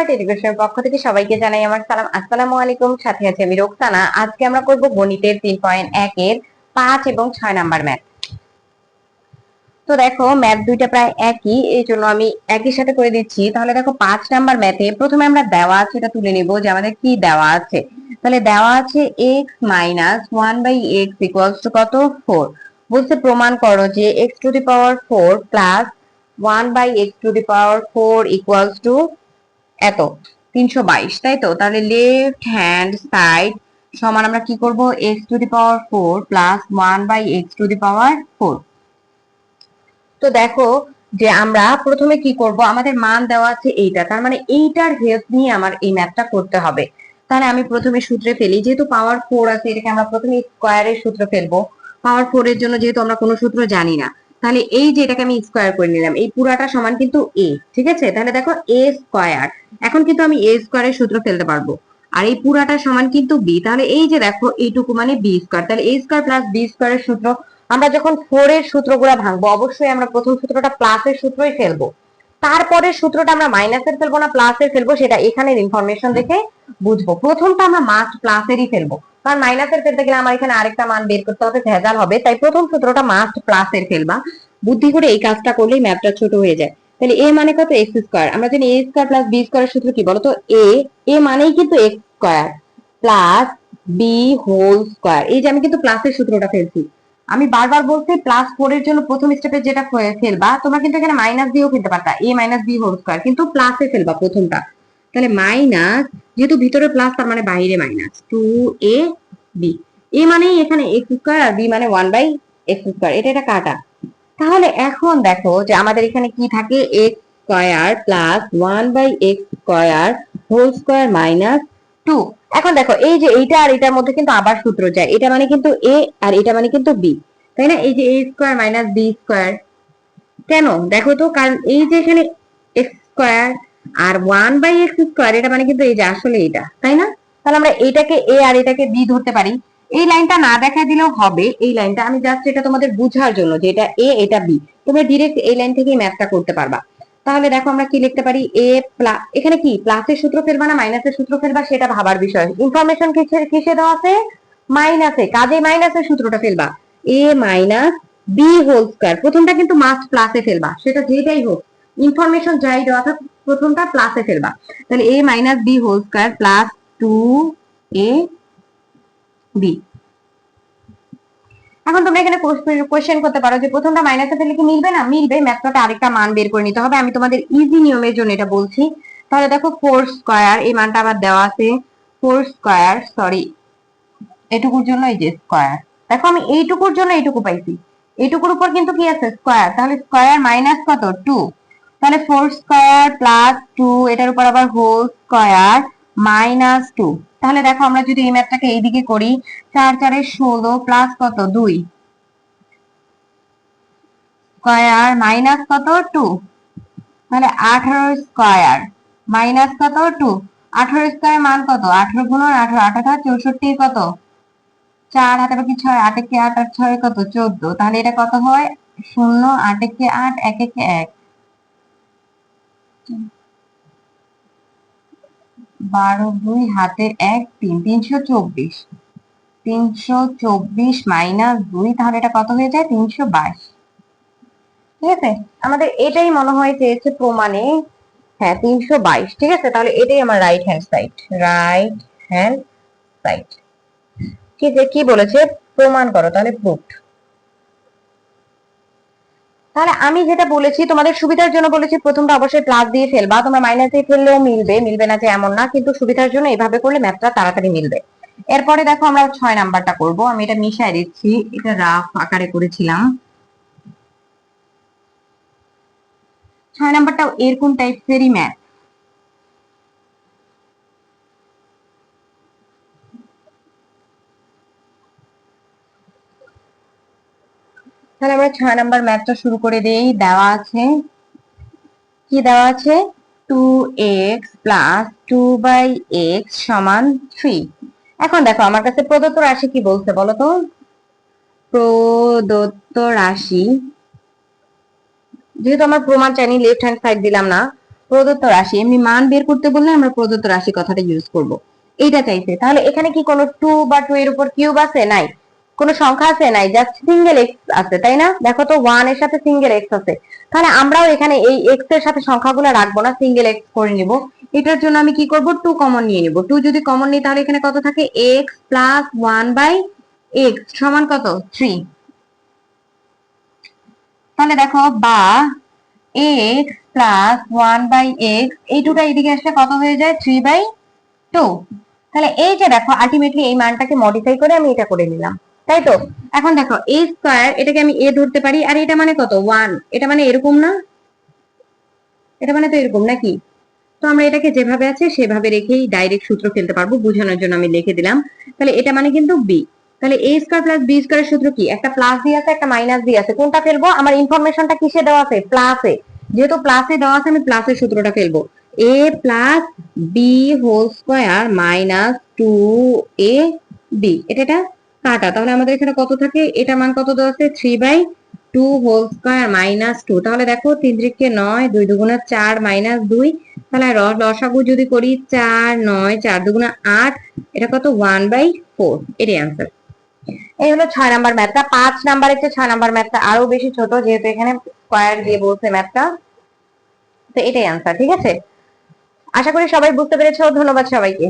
Expert এডুকেশনের পক্ষ থেকে সবাইকে জানাই আমার সালাম। আসসালামু আলাইকুম, সাথে আছি আমি রোকসানা। আজকে আমরা করব গণিতের তিন পয়েন্ট একের পাঁচ এবং ছয় নাম্বার ম্যাথ তো দেখো ম্যাথ দুইটা প্রায় একই, এই জন্য আমি একই সাথে করে দিচ্ছি। তাহলে দেখো, পাঁচ নাম্বার ম্যাথে প্রথমে আমরা দেওয়া আছে, এটা তুলে নিব যে আমাদের কি দেওয়া আছে। তাহলে দেওয়া আছে X minus one by X equals two কত? ফোর বলছে, প্রমাণ করো যে X to the power four plus one by X to the power four equals to এত, তিনশো বাইশ, তাই তো? তাহলে লেফট হ্যান্ড সাইড সমান আমরা কি করব? X to the power four plus one by X to the power four তো দেখো যে আমরা প্রথমে কি করব? আমাদের মান দেওয়া আছে এইটা, তার মানে এইটার হেল্প নিয়ে আমার এই ম্যাথটা করতে হবে। তাহলে আমি প্রথমে সূত্রে ফেলি, যেহেতু পাওয়ার ফোর আছে, এটাকে আমরা প্রথমে স্কোয়ারের সূত্র ফেলব। পাওয়ার ফোর এর জন্য যেহেতু আমরা কোনো সূত্র জানি না। তাহলে এই যে এটাকে আমি স্কোয়ার করে নিলাম, এই পুরাটা সমান কিন্তু এ ঠিক আছে? তাহলে দেখো এ স্কোয়ার এখন কিন্তু আমি এ স্কোয়ারের সূত্র ফেলতে পারব। আর এই পুরাটা সমান কিন্তু বি তাহলে এই যে দেখো এইটুকু মানে বি স্কোয়ার তাহলে এ স্কোয়ার প্লাস বি স্কোয়ারের সূত্র, আমরা যখন ফোর এর সূত্রগুলো ভাঙবো, অবশ্যই আমরা প্রথম সূত্রটা প্লাস এর সূত্রই ফেলব। তারপরে সূত্রটা আমরা মাইনাসের ফেলব না প্লাসের ফেলব, সেটা এখানের ইনফরমেশন দেখে বুঝব। প্রথমটা আমরা মাস্ট প্লাস প্লাসেরই ফেলব। কারণ মাইনাসের ফেলতে গেলে আমার এখানে আরেকটা মান বের করতে হবে ভেজাল হবে। তাই প্রথম সূত্রটা মাস্ট প্লাসের ফেলবা। বুদ্ধি করে এই কাজটা করলেই ম্যাপটা ছোট হয়ে যায়। তাহলে এ মানে কত? এক্স স্কোয়ার আমরা জানি এ স্কোয়ার প্লাস বি স্কোয়ারের সূত্র কি বলতো? এ এ মানেই কিন্তু X square plus B whole square এই যে আমি কিন্তু প্লাসের সূত্রটা ফেলছি। আমি বারবার বলছি প্লাস ফোর এর জন্য প্রথম স্টেপে যেটা ফেলবা, তোমরা কিন্তু এখানে মাইনাস দিয়েও ফেলতে পারতা। A minus B whole square কিন্তু প্লাসে ফেলবা প্রথমটা। তাহলে মাইনাস যেহেতু ভিতরে প্লাস তার মানে বাইরে minus two A B A মানেই এখানে এক্স স্কোয়ার আর বি মানে ওয়ান বাই এক্স স্কোয়ার এটা এটা কাটা। তাহলে এখন দেখো যে আমাদের এখানে কি থাকে? X square plus one by X square whole square minus two এখন দেখো, এই যে এইটা আর এটার মধ্যে কিন্তু আবার সূত্র যায়। এটা মানে কিন্তু এ আর এটা মানে কিন্তু বি তাই না? এই যে A square minus B square কেন? দেখো তো, কারণ এই যে এখানে এক্স স্কোয়ার আর ওয়ান বাই এক্স স্কোয়ার এটা মানে কিন্তু এই যে আসলে এটা তাই না? তাহলে আমরা এইটাকে এ আর এটাকে বি ধরতে পারি। এই লাইনটা না দেখা দিলেও হবে। এই লাইনটা আমি জাস্ট এটা তোমাদের বুঝার জন্য যে এটা এ এটা বি তোমরা ডিরেক্ট এই লাইন থেকেই ম্যাথটা করতে পারবা। তাহলে দেখো আমরা কি লিখতে পারি? এ প্লাস এখানে কি? প্লাসের সূত্র ফেলবা না মাইনাসের সূত্র ফেলবা সেটা ভাবার বিষয়। ইনফরমেশন কিসে দেওয়া আছে? মাইনাসে কাজে মাইনাসের সূত্রটা ফেলবা। A minus B whole square প্রথমটা কিন্তু মাস্ট প্লাসে ফেলবা। সেটা যেটাই হোক। ইনফরমেশন যাই দেওয়া থাক প্রথমটা প্লাসে ফেলবা। তাহলে A minus B whole square plus two A B এখন তোমরা এখানে কোশ্চেন করতে পারো যে প্রথমটা মাইনাসে ফেলে কি মিলবে না? মিলবে ম্যাথটাতে আরেকটা মান বের করে নিতে হবে। আমি তোমাদের ইজি নিয়মের জন্য এটা বলছি। তাহলে দেখো ফোর স্কয়ার এই মানটা আবার দেওয়া আছে। ফোর স্কোয়ার সরি এটুকুর জন্য এই যে স্কোয়ার দেখো আমি এইটুকুর জন্য এইটুকু পাইছি। এইটুকুর উপর কিন্তু কি আছে? স্কোয়ার তাহলে স্কোয়ার মাইনাস কত? টু তাহলে ফোর স্কোয়ার প্লাস টু এটার উপর আবার হোল স্কোয়ার মাইনাস টু তাহলে দেখো আমরা যদি এই ম্যাথটাকে এইদিকে করি, চার, চারে ষোলো প্লাস কত? দুই। স্কয়ার মাইনাস কত? টু তাহলে আঠারো স্কয়ার মাইনাস কত? টু আঠারো স্কয়ার মান কত? আঠারো গুণ আঠারো আঠারো চৌষট্টি কত? চার হাতে বাকি ছয়? আট একে আট আর ছয় কত? চোদ্দ। তাহলে এটা কত হয়? শূন্য, আট একে আট, এক একে এক। বারো দুই হাতে এক তিন, তিনশো চব্বিশ। তিনশো চব্বিশ মাইনাস দুই, তাহলে এটা কত হয়ে যায়? তিনশো বাইশ। ঠিক আছে? আমাদের এটাই মনে হয় চেয়েছে প্রমাণে। হ্যাঁ তিনশো বাইশ। ঠিক আছে? তাহলে এটাই আমার right hand side right hand side কি যে, কি বলেছে? প্রমাণ করো, তাহলে প্রুফ তাহলে আমি যেটা বলেছি, তোমাদের সুবিধার জন্য বলেছি, প্রথমটা অবশ্যই প্লাস দিয়ে ফেলবা। তোমরা মাইনাস দিয়ে ফেললেও মিলবে মিলবে না যে এমন না, কিন্তু সুবিধার জন্য এভাবে করলে ম্যাথটা তাড়াতাড়ি মিলবে। এরপরে দেখো আমরা ছয় নাম্বারটা করব। আমি এটা মিশাই দিচ্ছি, এটা রাফ আকারে করেছিলাম। ছয় নাম্বারটা এরকম টাইপেরই ম্যাথ তাহলে আমরা ছয় নাম্বার ম্যাথটা শুরু করে দেই। দেওয়া আছে। কি দেওয়া আছে? Two X plus two by X সমান থ্রি এখন দেখো, আমার কাছে প্রদত্ত রাশি কি বলছে বলো তো? প্রদত্ত রাশি। যেহেতু আমার প্রমাণ চাইনি লেফট হ্যান্ড সাইড দিলাম না। প্রদত্ত রাশি। এমনি মান বের করতে বললে আমরা প্রদত্ত রাশি কথাটা ইউজ করব। এইটা চাইছে। তাহলে এখানে কি কোনো টু বা টু এর উপর কিউব আছে? নাই। কোনো সংখ্যা আছে? নাই জাস্ট সিঙ্গেল এক্স আছে, তাই না? দেখো তো ওয়ানের সাথে সিঙ্গেল এক্স আছে। তাহলে আমরাও এখানে এই এক্সের সাথে সংখ্যাগুলো রাখব না সিঙ্গেল এক্স করে নিব। এটার জন্য আমি কি করব? টু কমন নিয়ে নিব। টু যদি কমন নিই, তাহলে এখানে কত থাকে? X plus one by X সমান কত? থ্রি তাহলে দেখো, বা X plus one by X এই টুটা এদিকে আসলে কত হয়ে যায়? থ্রি বাই টু তাহলে এই যে দেখো আলটিমেটলি এই মানটাকে মডিফাই করে আমি এটা করে নিলাম। তাই তো? এখন দেখো এ স্কোয়ার এটাকে আমি এ ধরতে পারি, আর এটা মানে কত? ওয়ান এটা মানে এরকম না? এটা মানে তো এরকম নাকি? তো আমরা এটাকে যেভাবে আছে, সেভাবে রেখেই ডাইরেক্ট সূত্র ফেলতে পারব, বোঝানোর জন্য আমি লিখে দিলাম। তাহলে এটা মানে কিন্তু বি তাহলে এ স্কোয়ার প্লাস বি স্কোয়ারের সূত্র কি? একটা প্লাস দিয়ে আছে, একটা মাইনাস দিয়ে আছে। কোনটা ফেলব? আমার ইনফরমেশনটা কিসে দেওয়া আছে? প্লাসে যেহেতু প্লাসে দেওয়া আছে, আমি প্লাসের সূত্রটা ফেলব। A plus B whole square minus two A B এটা এটা? কাটা তাহলে আমাদের এখানে কত থাকে? এটা মান কত দেওয়া আছে? Three by two whole square minus two তাহলে দেখো, তিন ত্রিককে নয়, দুই দুগুণা চার মাইনাস দুই, তাহলে লসাগু যদি করি চার, নয়, চার দুগুণা আট, এটা কত? ওয়ান বাই ফোর এটাই আনসার এই হলো ছয় নাম্বার ম্যাথটা পাঁচ নাম্বারের চেয়ে ছয় নাম্বার ম্যাথটা আরও বেশি ছোট, যেহেতু এখানে স্কোয়ার দিয়ে বলছে ম্যাথটা তো এটাই আনসার ঠিক আছে? আশা করি সবাই বুঝতে পেরেছ। ধন্যবাদ সবাইকে।